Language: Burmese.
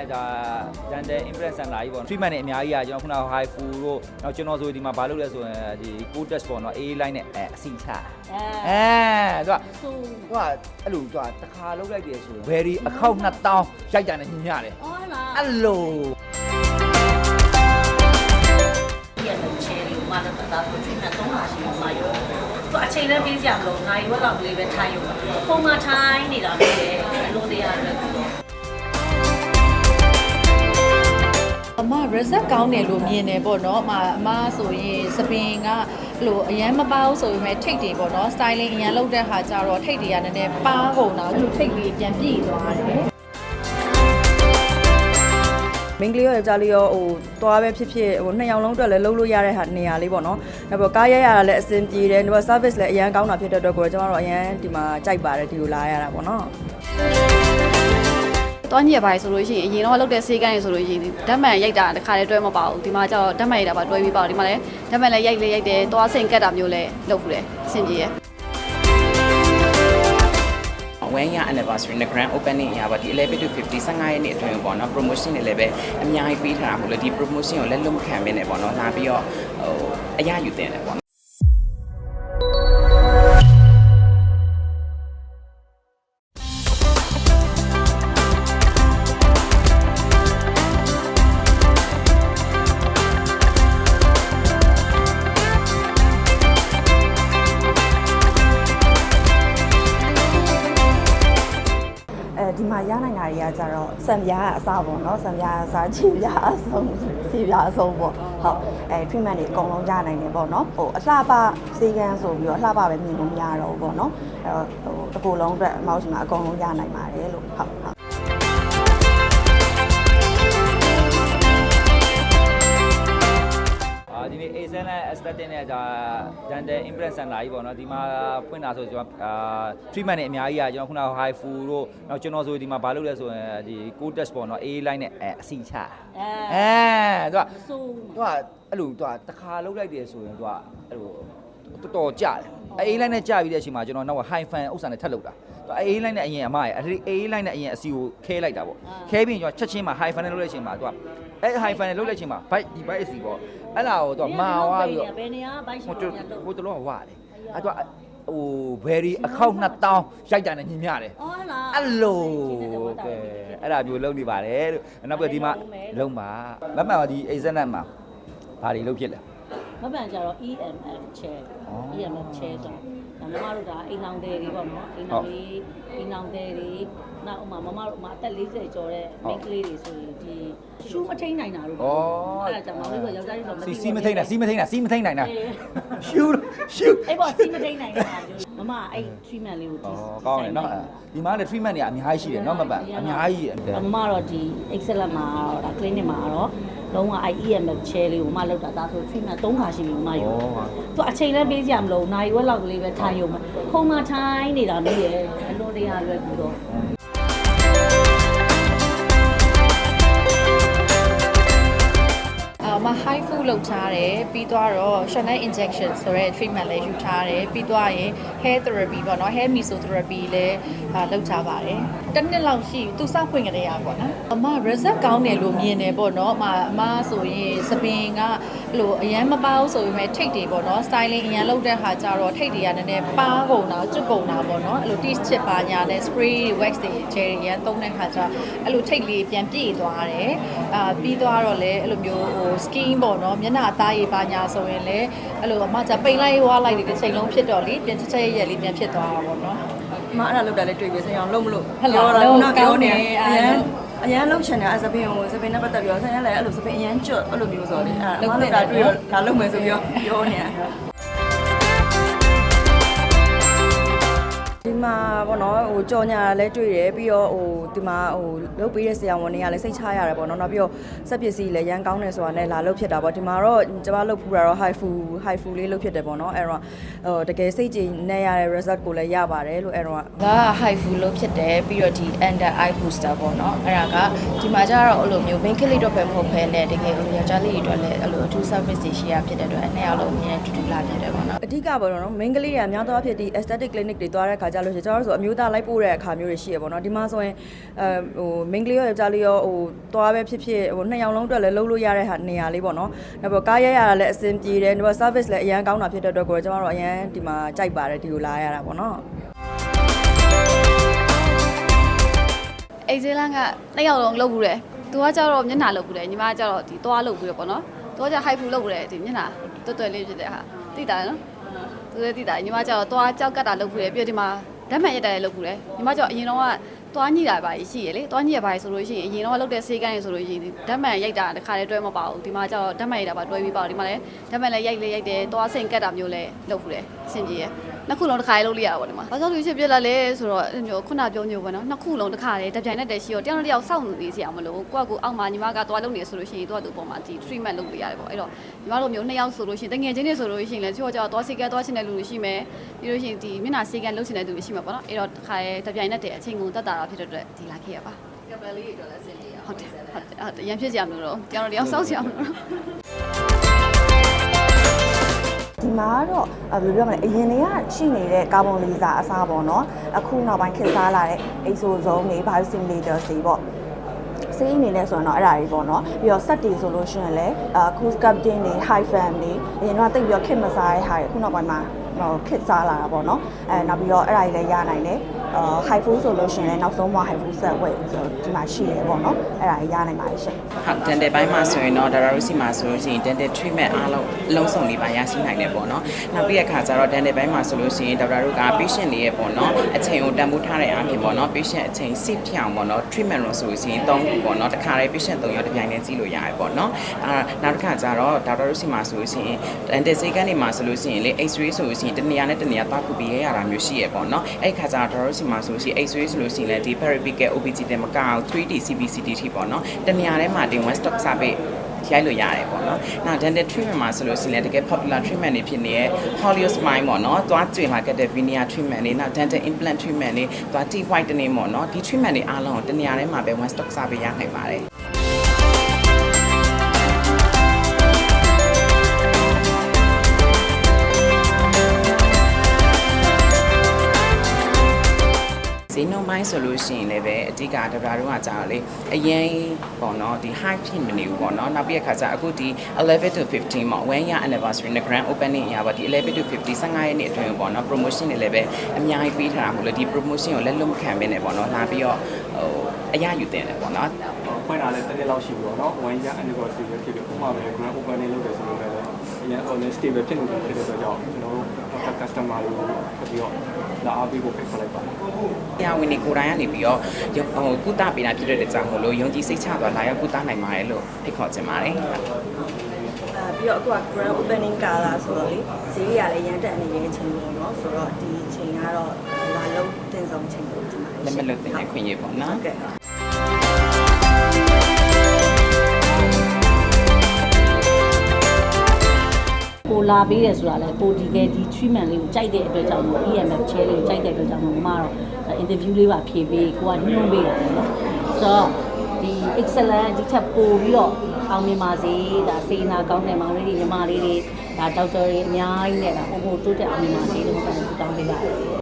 နဲ့ဒါ dental implant center ကြီးပေါ့ treatment တွေအများကြီးอ่ะကျွန်တော်ခုနက high fu တို့နောက်ကျွန်တော်ဆိုဒီမှာဘာလုပ်လဲဆိုရင်ဒီ code test ပေါ့နော် A line နဲ့အဲအစီချအဲအဲသူကဆိုသူကအဲ့လိုသူကတစ်ခါလုပ်လိုက်တယ်ဆိုရင် very အခောက်2000ရိုက်တာနဲ့ညညတယ်အော်လားအဲ့လိုဒီရတဲ့ချယ်ရီမှာတော့တာကိုချိန်နဲ့သုံးပါရှိမှာရောသူအချိန်လည်းပေးကြမလို့နိုင်ဝက်လောက်လေးပဲထိုင်ရုံပုံမှန်ထိုင်နေတာပဲ အမ result ကောင်းတယ်လို့မြင်တယ်ပေါ့နော်အမအမဆိုရင်စပင်ကအဲ့လိုအရန်မပါဘူးဆိုပေမဲ့ထိတ်တွေပေါ့နော် styling အရန်လုပ်တဲ့ဟာကြတော့ထိတ်တွေကနည်းနည်းပါကုန်တာအဲ့လိုထိတ်လေးပြန်ပြည့်သွားတယ်မင်းကလေးရောယောက်ျားလေးရောဟိုသွားပဲဖြစ်ဖြစ်ဟိုနှစ်ယောက်လုံးအတွက်လည်းလုပ်လို့ရတဲ့ဟာနေရာလေးပေါ့နော်။နောက်ပြီးကားရရတာလည်းအဆင်ပြေတယ်။နောက် service လည်းအရန်ကောင်းတာဖြစ်တဲ့အတွက်ကိုကျွန်တော်တို့အရန်ဒီမှာကြိုက်ပါတယ်ဒီလိုလာရတာပေါ့နော်။ တွားညက်ပိုင်းဆိုလို့ရှိရင်အရင်တော့လောက်တဲ့ဆေးကန်းရေဆိုလို့ရှိရင်ဓာတ်မှန်ရိုက်တာတစ်ခါတည်းတွဲမပါဘူးဒီမှာကျတော့ဓာတ်မှန်ရိုက်တာပါတွဲပြီးပါတော့ဒီမှာလည်းဓာတ်မှန်လည်းရိုက်လေရိုက်တယ်တွားစိန်ကတ်တာမျိုးလည်းလုပ်ဘူးလေအဆင်ပြေရဲ့1 year anniversary နဲ့ grand opening ရပါဒီ11 to 50 15ရက်နေ့အတွင်းပေါ့နော် promotion တွေလည်းပဲအများကြီးပေးထားတာမို့လို့ဒီ promotion ကိုလည်းလုံးမခံမင်းနဲ့ပေါ့နော်လာပြီးတော့ဟိုအရယူတင်တယ်ပေါ့အဲ စံပြားအစားပေါ့နော်စံပြားအစားခြေပြားအဆုံးခြေပြားအဆုံးပေါ့ဟုတ်အဲ treatment တွေအကုန်လုံးရနိုင်တယ်ပေါ့နော်ဟိုအလှပစေကန်းဆိုပြီးတော့အလှပပဲမြင်လို့မရတော့ဘူးပေါ့နော်အဲတော့ဟိုတစ်ခုလုံးအတွက်မောက်စီမှာအကုန်လုံးရနိုင်ပါတယ်လို့ဟုတ်ဟုတ် ဒီနေ့ A7 နဲ့ aesthetic နဲ့ဒါ dental implant center ကြီးပေါ့နော်ဒီမှာဖွင့်တာဆိုကျွန်တော်အာ treatment တွေအများကြီးอ่ะကျွန်တော်ခုနက high fu တို့နောက်ကျွန်တော်ဆိုဒီမှာဘာလုပ်လဲဆိုရင်ဒီ code test ပေါ့နော် A line နဲ့အဲအစီချအဲအဲသူကဆိုသူကအဲ့လိုသူကတစ်ခါလုပ်လိုက်တယ်ဆိုရင်သူကအဲ့လိုတော်တော်ကြတယ်အဲ A line နဲ့ကြပြီးတဲ့အချိန်မှာကျွန်တော်နောက်က high fan ဥစ္စာနဲ့ထပ်လုပ်တာသူ A line နဲ့အရင်အမရဲ့အဲ့ A line နဲ့အရင်အစီကိုခဲလိုက်တာပေါ့ခဲပြီးရင်ကျွန်တော်ချက်ချင်းမှာ high fan နဲ့လုပ်လိုက်တဲ့အချိန်မှာသူကအဲ high fan နဲ့လုပ်လိုက်တဲ့အချိန်မှာ bike ဒီ bike အစီပေါ့ အဲ့လာကိုသူကမာဝါပြီးတော့ဘယ်နေရာဘိုက်ရှိဟိုတော့ဟိုတလုံးကဝတယ်အဲ့တော့ဟို very အခောက်2000ရိုက်တာနဲ့ညင်ရတယ်အော်လားအဲ့လိုကဲအဲ့ဒါမျိုးလုပ်နေပါတယ်လို့နောက်ပြီးဒီမှာလုံးပါမမှန်ပါဒီ exam မှာဘာတွေလုပ်ဖြစ်လဲမပန်ကြတော့ EMF chair EMF chair ဆိုတော့မမတို့ကအိမ်အောင်တယ်တွေပေါ့နော်အိမ်အောင်လေးအိမ်အောင်တယ်တွေ နောက်ဥမာမမတို့ဥမာအသက်40ကျော်တဲ့မိန်းကလေးတွေဆိုရင်ဒီရှူးမထိန်နိုင်တာတို့အဲ့ဒါကြောင့်မလေးကယောက်ျားလေးဆိုစီစီမထိန်တာစီမထိန်တာစီမထိန်နိုင်တာရှူရှူအဲ့ပေါ်စီမထိန်နိုင်တာမမအဲ့ treatment လေးကိုဩကောင်းတယ်နော်ဒီမှာလည်း treatment တွေအများကြီးရှိတယ်နော်မပန်အများကြီးမမတော့ဒီ excellent မှာတော့ဒါ clinic မှာတော့လုံးဝ IEMF chair လေးကိုမလောက်တာဒါဆို treatment ၃ခါရှိပြီမမယူသူအချိန်လည်းပေးကြမလို့နိုင်ဝက်လောက်ကလေးပဲထိုင်ရုံပဲခုံမထိုင်နေတာမျိုးရဲ့အလွန်တရာလွယ်ပြီးတော့ မ high food လောက်ထားတယ်ပြီးသွားတော့ Chanel injection ဆိုတဲ့ treatment လည်းယူထားတယ်ပြီးသွားရင် hair therapy ပေါ့နော် hair mesotherapy လည်းအာလုပ်ထားပါတယ်တစ်နှစ်လောက်ရှိသူစောက်ဖွင့်ကြတဲ့ရပေါ့နော်အမ result ကောင်းတယ်လို့မြင်တယ်ပေါ့နော်အမအမဆိုရင်စပင်ကအဲ့လိုအရန်မပါဘူးဆိုပေမဲ့ထိတ်တွေပေါ့နော် styling အရန်လုပ်တဲ့ဟာကြတော့ထိတ်တွေကနည်းနည်းပါကုန်တာကျွတ်ကုန်တာပေါ့နော်အဲ့လို teeth chip ပါညာနဲ့ spray wax တွေ gel တွေရန်သုံးတဲ့ခါကျအဲ့လိုထိတ်လေးပြန်ပြည့်သွားတယ်အာပြီးသွားတော့လည်းအဲ့လိုမျိုးဟို skin ပေါ့နော်မျက်နှာအသားရည်ပါညာဆိုရင်လည်းအဲ့လိုအမကျပိန်လိုက်ဝါလိုက်တဲ့ချိန်လုံးဖြစ်တော့လေပြန်ချက်ချက်ရက်ရက်လေးပြန်ဖြစ်သွားတာပေါ့နော် မအဲ့ဒါလောက်တာလေးတွေ့ပြီးဆင်အောင်လုံးမလို့ဟုတ်လားတာလုံးခုနပြောနေကောင်းတယ်အအဲ့ရဒါန်အရန်လုံးချင်တယ်အစပင်းကိုစပင်းနဲ့ပတ်သက်ပြီးတော့ဆင်ရလည်းအဲ့လိုစပင်းအရန်ကျွတ်အဲ့လိုမျိုးဆိုတော့လေအဲ့ဒါမလောက်တာတွေ့တော့လာလုံးမယ်ဆိုပြီးတော့ပြောနေတာ မှာပေါ့နော်ဟိုကြော်ညာလည်းတွေ့တယ်ပြီးတော့ဟိုဒီမှာဟိုလုပ်ပေးတဲ့ဆရာဝန်တွေကလည်းစိတ်ချရတယ်ပေါ့နော်နောက်ပြီးတော့စက်ပစ္စည်းလည်းရန်ကောင်းတယ်ဆိုတာနဲ့လာလုပ်ဖြစ်တာပေါ့ဒီမှာတော့ကျွန်မလုပ်ဖူးတာတော့ high fu high fu လေးလုပ်ဖြစ်တယ်ပေါ့နော်အဲ့တော့ဟိုတကယ်စိတ်ကြည်နဲ့ရတဲ့ result ကိုလည်းရပါတယ်လို့အဲ့တော့က high food လို့ဖြစ်တယ်ပြီးတော့ဒီ under eye booster ပေါ့နော်အဲ့ဒါကဒီမှာကျတော့အဲ့လိုမျိုး main clinic တော့ပဲမဟုတ်ဘဲနဲ့တကယ်လို့ယောက်ျားလေးတွေအတွက်လည်းအဲ့လိုအထူး service တွေရှိရဖြစ်တဲ့အတွက်အဲ့နှစ်ယောက်လုံးအမြဲတူတူလာဖြစ်တယ်ပေါ့နော်အဓိကပေါ့နော် main ကလေးတွေကများသောအားဖြင့်ဒီ aesthetic clinic တွေသွားတဲ့ခါကျလို့ရှိရင်ကျွန်တော်တို့ဆိုဆိုအမျိုးသားလိုက်ပို့တဲ့အခါမျိုးတွေရှိရပေါ့နော်ဒီမှာဆိုရင်အဲဟိုမိန်းကလေးရောယောက်ျားလေးရောဟိုသွားပဲဖြစ်ဖြစ်ဟိုနှစ်ယောက်လုံးအတွက်လည်းလှုပ်လို့ရတဲ့ဟာနေရာလေးပေါ့နော်နောက်ပြီးကားရရတာလည်းအဆင်ပြေတယ်နောက်ပြီး service လည်းအရန်ကောင်းတာဖြစ်တဲ့အတွက်ကိုကျွန်တော်တို့အရန်ဒီမှာကြိုက်ပါတယ်ဒီကိုလာရတာပေါ့နော်အိတ်ဇေးလန်ကနှစ်ယောက်လုံးလုပ်ဘူးတယ်သူကကြတော့မျက်နှာလုပ်ဘူးတယ်ညီမကကြတော့ဒီသွားလုပ်ဘူးတယ်ပေါ့နော်သူကကြဟိုက်ဖူလုပ်ဘူးတယ်ဒီမျက်နှာတွတ်တွတ်လေးဖြစ်တဲ့ဟာသိတာလေနော်သူလည်းသိတာညီမကကြတော့သွားကြောက်ကတ်တာလုပ်ဘူးတယ်ပြီးတော့ဒီမှာ ဓာတ်မှန်ရက်တာလည်းလုပ်ဘူးတယ်ညီမကကြတော့အရင်တော့ကသွားညိတာပါရှိရလေသွားညိရပါဆိုလို့ရှိရင်အရင်တော့လုပ်တဲ့ဆေးကန်းရေဆိုလို့ရှိရင်ဓာတ်မှန်ရိုက်တာတစ်ခါလေးတွဲမပါဘူးဒီမှာကျတော့ဓာတ်မှန်ရိုက်တာပါတွဲပြီးပါဒီမှာလည်းဓာတ်မှန်လည်းရိုက်လေရိုက်တယ်သွားစိန်ကတ်တာမျိုးလည်းလုပ်ဘူးတယ်အဆင်ပြေရဲ့ နှစ်ခုလုံးတစ်ခါလေးလုပ်လိုက်ရတာပေါ့ဒီမှာဘာကြောင့်လူရှိပြက်လာလဲဆိုတော့အဲ့လိုမျိုးခုနပြောမျိုးပေါ့နော်နှစ်ခုလုံးတစ်ခါလေးတစ်ပြိုင်နက်တည်းရှိတော့တယောက်နဲ့တယောက်စောင့်နေစီအောင်မလို့ကိုကကိုအောက်မှာညီမကသွားလုပ်နေဆိုလို့ရှိရင်သူကသူ့ပေါ်မှာဒီ treatment လုပ်ပေးရတယ်ပေါ့အဲ့တော့ညီမတို့မျိုးနှစ်ယောက်ဆိုလို့ရှိရင်တငယ်ချင်းတွေဆိုလို့ရှိရင်လည်းချို့ကြောက်သွားစိတ်ကဲသွားချင်တဲ့လူတွေရှိမယ်ပြီးလို့ရှိရင်ဒီမျက်နှာစိတ်ကဲလုပ်ချင်တဲ့လူတွေရှိမှာပေါ့နော်အဲ့တော့တစ်ခါလေးတစ်ပြိုင်နက်တည်းအချိန်ကုန်တက်တာတာဖြစ်တဲ့အတွက်ဒီလာခဲ့ရပါကပလေးတွေတော့လည်းစင်တည်ရဟုတ်တယ်ဟုတ်တယ်ဟုတ်တယ်ရန်ဖြစ်ကြမလို့တော့တယောက်နဲ့တယောက်စောင့်ကြမလို့ဒီ မှာကတော့အဲဘယ်လိုပြောမလဲအရင်တွေကရှိနေတဲ့ကာဗွန်လီဇာအစားပေါ့နော်အခုနောက်ပိုင်းခေတ်စားလာတဲ့ exosome တွေ biosimulators တွေပေါ့စေးအနေနဲ့ဆိုရင်တော့အဲ့ဒါတွေပေါ့နော်ပြီးတော့ set တွေဆိုလို့ရှိရင်လည်းအာ cruise captain တွေ high fan တွေအရင်တော့တိတ်ပြီးတော့ခစ်မစားတဲ့ဟာတွေအခုနောက်ပိုင်းမှာဟိုခစ်စားလာတာပေါ့နော်အဲနောက်ပြီးတော့အဲ့ဒါတွေလည်းရနိုင်တယ်အာ high food ဆိုလို့ရှိရင်လည်းနောက်ဆုံးမှာ high food set ဝယ်ဆိုဒီမှာရှိရပေါ့နော်အဲ့ဒါတွေရနိုင်ပါတယ်ရှင်ဟုတ် dental ဘိုင်းမှာဆိုရင်တော့ Dara Rossi မှာဆိုလို့ရှိရင် dental treatment အားလုံးအလုံးစုံလေးပါရရှိနိုင်တယ်ပေါ့နော်။နောက်ပြီးတဲ့အခါကျတော့ dental ဘိုင်းမှာဆိုလို့ရှိရင် Dara တို့က patient တွေရဲ့ပေါ့နော်အချိန်ကိုတန်ဖိုးထားတဲ့အပြင်ပေါ့နော် patient အချိန် safe ဖြစ်အောင်ပေါ့နော် treatment လို့ဆိုလို့ရှိရင်၃ခုပေါ့နော်တစ်ခါတည်း patient ၃ယောက်တစ်ပြိုင်တည်းကြည့်လို့ရတယ်ပေါ့နော်။အာနောက်တစ်ခါကျတော့ Dara Rossi မှာဆိုလို့ရှိရင် dental ဆေးကန်းတွေမှာဆိုလို့ရှိရင်လေ X-ray ဆိုလို့ရှိရင်တစ်နေရာနဲ့တစ်နေရာသွားခုပြီးရရတာမျိုးရှိရပေါ့နော်။အဲ့ဒီခါကျတော့ Dara Rossi မှာဆိုလို့ရှိရင် X-ray ဆိုလို့ရှိရင်လည်းဒီ periapical OPG တင်မကအောင် 3D CBCT ထိပေါ့နော်။တစ်နေရာထဲမှာတင် one stop service ရိုက်လို့ရတယ်ပေါ့နော်။နောက် dental treatment မှာဆိုလို့ရှိရင်လည်းတကယ် popular treatment တွေဖြစ်နေတဲ့ Holio Smile ပေါ့နော်။သွားကျွေလာခဲ့တဲ့ veneer treatment တွေနောက် dental implant treatment တွေသွား teeth whitening ပေါ့နော်။ဒီ treatment တွေအားလုံးကိုတစ်နေရာထဲမှာပဲ one stop service ရနိုင်ပါတယ်။ ဈေးနှုန်းပိုင်းဆိုလို့ရှိရင်လည်းပဲအဓိကတပြားတော့ကကြာတော့လေအရင်ပေါ့နော်ဒီ high ဖြစ်မနေဘူးပေါ့နော်နောက်ပြီးအခါကျအခုဒီ11 to 15ပေါ့1 year anniversary နဲ့ grand opening အရာပေါ့ဒီ11 to 50 15ရက်နေ့အတွင်းပေါ့နော် promotion တွေလည်းပဲအများကြီးပေးထားတာမို့လို့ဒီ promotion ကိုလက်လွတ်မခံမင်းနဲ့ပေါ့နော်လာပြီးတော့ဟိုအရယူတင်တယ်ပေါ့နော်ဖွင့်လာတဲ့တစ်နှစ်လောက်ရှိပြီပေါ့နော်။ one year anniversary ပဲဖြစ်ပြီးဥပမာပဲ grand opening လုပ်တယ်ဆိုလို့လည်း အရင် honest stable ဖြစ်နေတယ်ဖြစ်တဲ့အတွက်ကြောင့်ကျွန်တော်တို့ after customer တွေကိုဆက်ပြီးတော့လာအားပေးဖို့ဖိတ်ခေါ်လိုက်ပါတယ်။တရားဝင်တွေကိုယ်တိုင်ကနေပြီးတော့ရုံဟိုကုသပေးတာဖြစ်တဲ့ကြောင့်မို့လို့ယုံကြည်စိတ်ချသွားလာရောက်ကုသနိုင်ပါတယ်လို့ဖိတ်ခေါ်ချင်ပါတယ်။အာပြီးတော့အခုက grand opening ကာလာဆိုတော့လေဈေးရလည်းရန်တက်နေတဲ့အချိန်ပေါ့နော်ဆိုတော့ဒီအချိန်ကတော့လာလုံးတင်ဆုံးချိန်လို့ဒီမှာလက်မလွတ်တဲ့ခွင့်ရပေါ့နော်ဟုတ်ကဲ့ လာပေးတယ်ဆိုတာလဲကိုဒီကဲဒီ treatment လေးကိုကြိုက်တဲ့အတွက်ကြောင့်မို့ EMF chair လေးကိုကြိုက်တဲ့အတွက်ကြောင့်မို့မမတော့ interview လေးပါဖြေပေးကိုကညွှန်းပေးတာပေါ့နော်ဆိုတော့ဒီ excellent ဒီချက်ပို့ပြီးတော့အောင်မြင်ပါစေဒါစေနာကောင်းတဲ့မောင်လေးတွေညီမလေးတွေဒါဒေါက်တာတွေအများကြီးနဲ့ဒါဟိုဟိုတိုးတက်အောင်မြင်ပါစေလို့ပြောတောင်းပေးပါတယ်